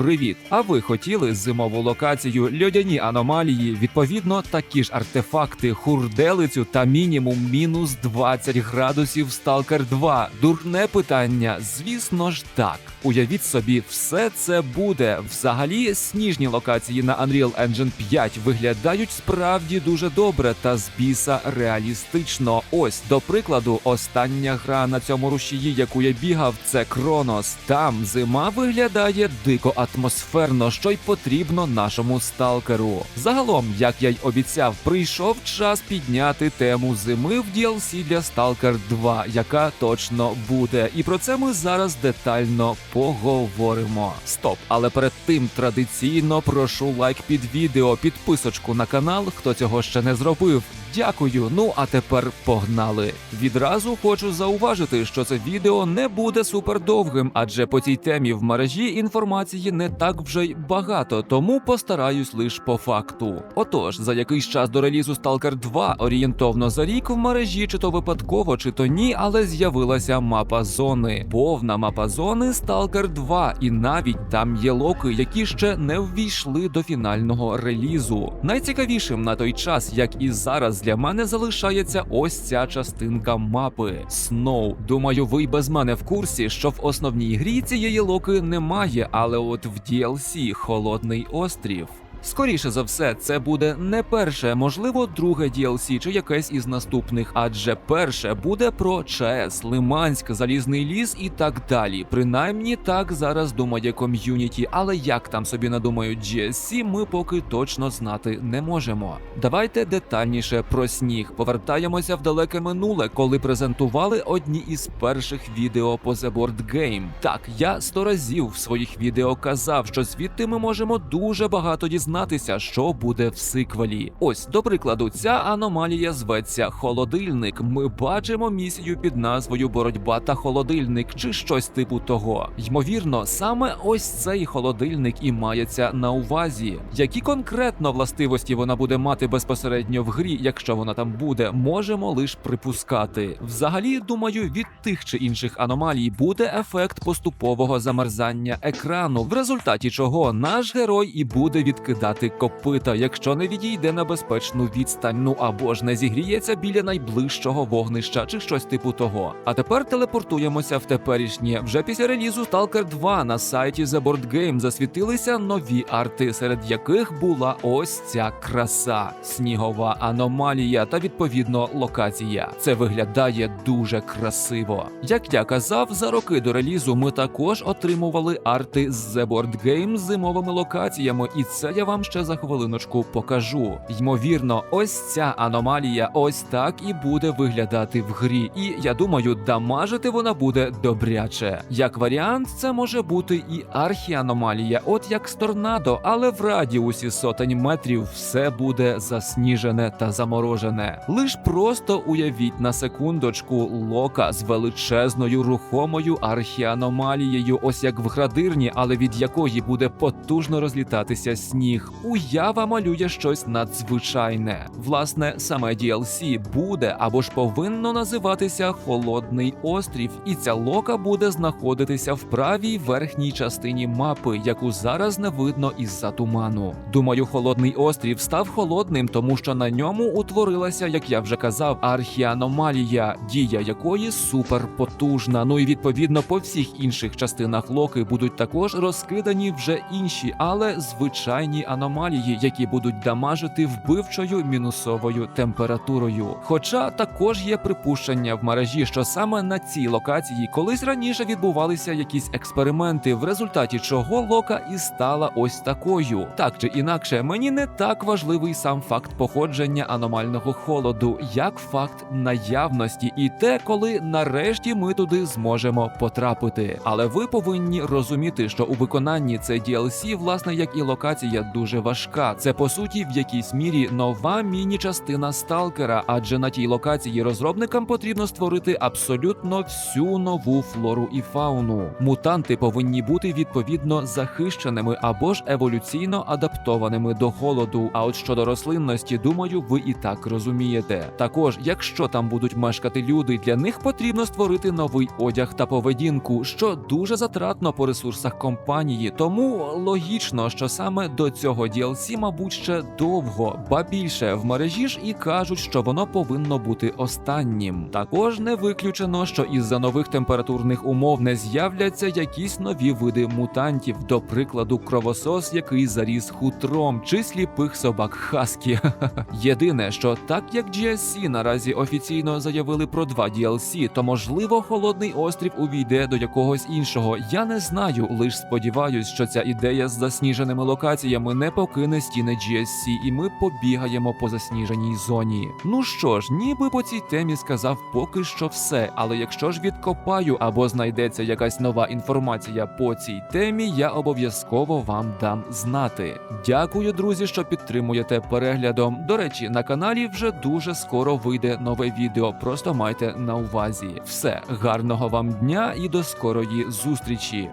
Привіт! А ви хотіли зимову локацію льодяні аномалії? Відповідно, такі ж артефакти, хурделицю та мінімум мінус 20 градусів Stalker 2. Дурне питання. Звісно ж так. Уявіть собі, все це буде. Взагалі, сніжні локації на Unreal Engine 5 виглядають справді дуже добре та з біса реалістично. Ось, до прикладу, остання гра на цьому рушії, яку я бігав, це Кронос. Там зима виглядає дико атмосферно, що й потрібно нашому сталкеру. Загалом, як я й обіцяв, прийшов час підняти тему зими в DLC для Stalker 2, яка точно буде. І про це ми зараз детально поговоримо. Стоп, але перед тим традиційно прошу лайк під відео, підписочку на канал, хто цього ще не зробив. Дякую. Ну а тепер погнали. Відразу хочу зауважити, що це відео не буде супердовгим, адже по цій темі в мережі інформації не так вже й багато, тому постараюсь лише по факту. Отож, за якийсь час до релізу Stalker 2, орієнтовно за рік в мережі, чи то випадково, чи то ні, але з'явилася мапа зони. Повна мапа зони Stalker 2, і навіть там є локи, які ще не ввійшли до фінального релізу. Найцікавішим на той час, як і зараз для мене залишається ось ця частинка мапи Сноу. Думаю, ви й без мене в курсі, що в основній грі цієї локи немає, але от в DLC Холодний острів. Скоріше за все, це буде не перше, можливо, друге DLC чи якесь із наступних, адже перше буде про ЧАЕС, Лиманськ, Залізний ліс і так далі. Принаймні так зараз думає ком'юніті, але як там собі надумають GSC, ми поки точно знати не можемо. Давайте детальніше про сніг. Повертаємося в далеке минуле, коли презентували одні із перших відео по The Board Game. Так, я сто разів в своїх відео казав, що звідти ми можемо дуже багато дізнатися дізнатися, що буде в сиквелі. Ось, до прикладу, ця аномалія зветься холодильник. Ми бачимо місію під назвою Боротьба та холодильник чи щось типу того. Ймовірно, саме ось цей холодильник і мається на увазі. Які конкретно властивості вона буде мати безпосередньо в грі, якщо вона там буде, можемо лише припускати. Взагалі, думаю, від тих чи інших аномалій буде ефект поступового замерзання екрану, в результаті чого наш герой і буде відкидати дати копита, якщо не відійде на безпечну відстань, ну або ж не зігріється біля найближчого вогнища чи щось типу того. А тепер телепортуємося в теперішнє. Вже після релізу Stalker 2 на сайті The Board Game засвітилися нові арти, серед яких була ось ця краса, снігова аномалія та відповідно локація. Це виглядає дуже красиво. Як я казав, за роки до релізу ми також отримували арти з The Board Game з зимовими локаціями, і це я вам ще за хвилиночку покажу. Ймовірно, ось ця аномалія ось так і буде виглядати в грі. І я думаю, дамажити вона буде добряче. Як варіант, це може бути і архіаномалія, от як з торнадо, але в радіусі сотень метрів все буде засніжене та заморожене. Лиш просто уявіть на секундочку лока з величезною рухомою архіаномалією, ось як в градирні, але від якої буде потужно розлітатися сніг. Уява малює щось надзвичайне. Власне, саме DLC буде або ж повинно називатися Холодний острів, і ця лока буде знаходитися в правій верхній частині мапи, яку зараз не видно із-за туману. Думаю, холодний острів став холодним, тому що на ньому утворилася, як я вже казав, архіаномалія, дія якої суперпотужна. Ну і відповідно по всіх інших частинах локи будуть також розкидані вже інші, але звичайні аномалії, які будуть дамажити вбивчою мінусовою температурою. Хоча також є припущення в мережі, що саме на цій локації колись раніше відбувалися якісь експерименти, в результаті чого лока і стала ось такою. Так чи інакше, мені не так важливий сам факт походження аномального холоду, як факт наявності, і те, коли нарешті ми туди зможемо потрапити. Але ви повинні розуміти, що у виконанні це DLC, власне, як і локація, дуже дуже важка. Це по суті в якійсь мірі нова міні-частина сталкера, адже на тій локації розробникам потрібно створити абсолютно всю нову флору і фауну. Мутанти повинні бути відповідно захищеними або ж еволюційно адаптованими до холоду. А от щодо рослинності, думаю, ви і так розумієте. Також, якщо там будуть мешкати люди, для них потрібно створити новий одяг та поведінку, що дуже затратно по ресурсах компанії. Тому логічно, що саме до цього DLC, мабуть, ще довго, ба більше в мережі ж і кажуть, що воно повинно бути останнім. Також не виключено, що із-за нових температурних умов не з'являться якісь нові види мутантів, до прикладу, кровосос, який заріс хутром, чи сліпих собак Хаскі. Єдине, що так як GSC наразі офіційно заявили про два DLC, то можливо холодний острів увійде до якогось іншого. Я не знаю, лиш сподіваюсь, що ця ідея з засніженими локаціями не покине стіни GSC, і ми побігаємо по засніженій зоні. Ну що ж, ніби по цій темі сказав поки що все. Але якщо ж відкопаю або знайдеться якась нова інформація по цій темі, я обов'язково вам дам знати. Дякую, друзі, що підтримуєте переглядом. До речі, на каналі вже дуже скоро вийде нове відео. Просто майте на увазі. Все гарного вам дня і до скорої зустрічі.